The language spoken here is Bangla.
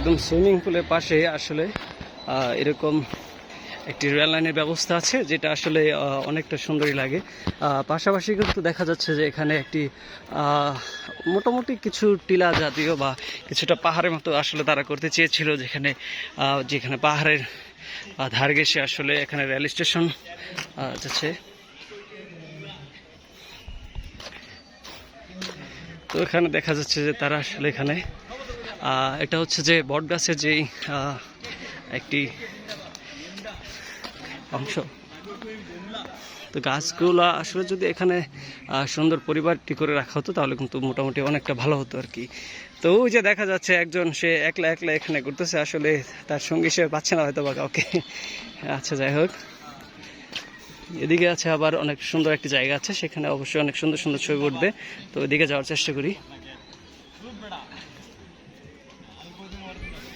একদম সুইমিং পুলের পাশে আসলে এরকম একটি রেল লাইনের ব্যবস্থা আছে, যেটা আসলে অনেকটা সুন্দরই লাগে। পাশাপাশি কিন্তু দেখা যাচ্ছে যে এখানে একটি মোটামুটি কিছু টিলা জাতীয় বা কিছুটা পাহাড়ের মতো আসলে তারা করতে চেয়েছিল, যেখানে যেখানে পাহাড়ের ধার ঘেসে আসলে এখানে রেল স্টেশন যাচ্ছে। তো এখানে দেখা যাচ্ছে যে তারা আসলে এখানে এটা হচ্ছে যে বট গাছের যেই একটি অংশ। তো গাছগুলো আসলে যদি এখানে সুন্দর পরিবারটি করে রাখা হতো, তাহলে কিন্তু মোটামুটি অনেকটা ভালো হতো আর কি। তো ওই যে দেখা যাচ্ছে একজন, সে একলা একলা এখানে ঘুরতেছে, আসলে তার সঙ্গী সে পাচ্ছে না হয়তো বা কাউকে। আচ্ছা যাই হোক। এদিকে আছে আবার অনেক সুন্দর একটি জায়গা আছে, সেখানে অবশ্যই অনেক সুন্দর সুন্দর ছবি উঠবে। তো ওইদিকে যাওয়ার চেষ্টা করি। ಹೋಗೋದು ಮಾಡ್ತೀನಿ